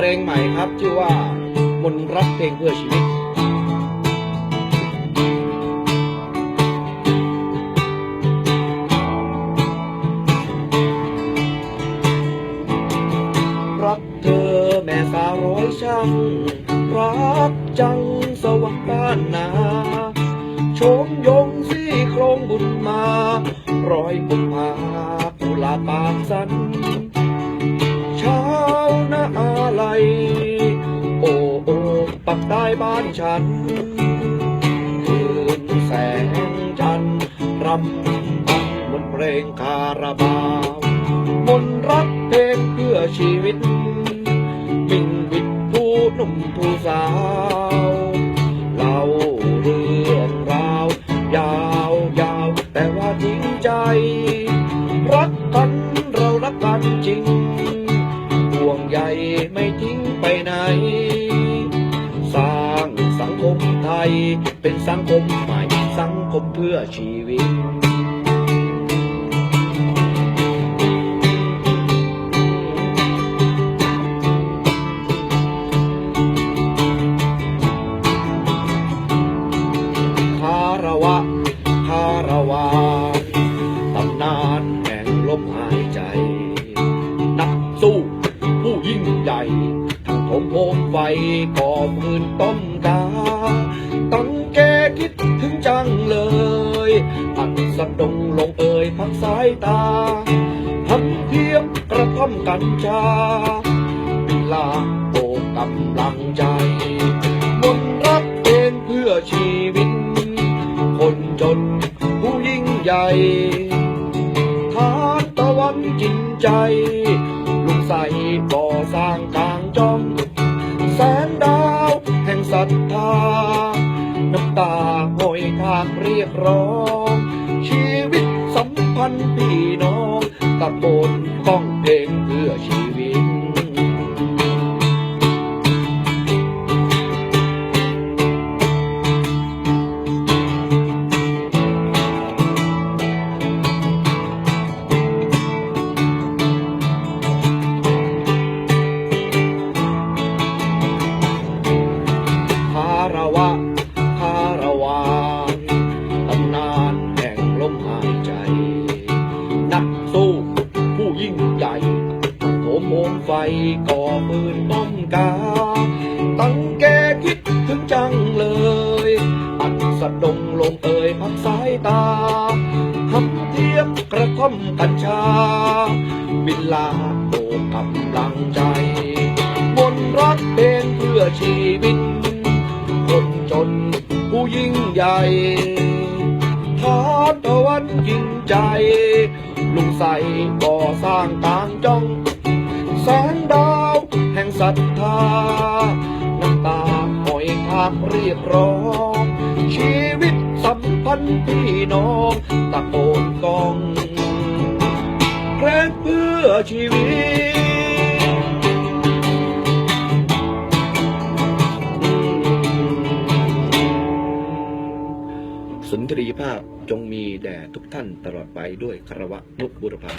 เพลงใหม่ครับชื่อว่ามนรักเพลงเพื่อชีวิต รักเธอแม่สาวร้อยช่างรักจังสวรรค์บ้านนาโชมยงซี่โครงบุญมา ร้อยบุญพากุลาปากสัน อะไรโอ้โอ้ปักใต้บ้านฉัน คืนแสงจันทร์รำพันบนเพลงคาราบาว มนรักเพลงเพื่อชีวิตมิ่งวิดผู้หนุ่มผู้สาวเล่าเรื่องราว ยาวยาวแต่ว่าจริงใจ รักกันเรารักกันจริง สังคมใหม่สังคมเพื่อชีวิต คารวะ คารวาตำนานแห่งลมหายใจ นักสู้ ผู้ยิ่งใหญ่ ทั้งผมโหมไฟก่อฟืนต้มกาตั้ง ถึงจังเลยอัดสะดงลงเอ่ยพักสายตาทำเพียงกระท่อมกัญชาเวลาโบกกำลังใจมนรักเพลงเพื่อชีวิต คนจนผู้ยิ่งใหญ่ทานตะวันกินใจ ยกร้อง ชีวิตสัมพันธ์พี่น้องตะโก ก่อปืนต้มกา ตั้งแกคิดถึงจังเลยอัดสะดงลงเอ่ยพักสายตาทำเทียมกระท่อมกัญชา บินลาโบกกำลังใจมนรักเพลงเพื่อชีวิต คนจนผู้ยิ่งใหญ่ทานตะวันยิ่งใจ ลุงใส่ก่อสร้างกลางจ้อง แสงดาว แห่งศรัทธา น้ำตาหอยทากเรียกร้อง ชีวิตสัมพันธ์พี่น้องตะโกนกองเพลงเพื่อชีวิตสุนทรีภาพจงมีแด่ทุกท่านตลอดไปด้วยคารวะนุบุรพา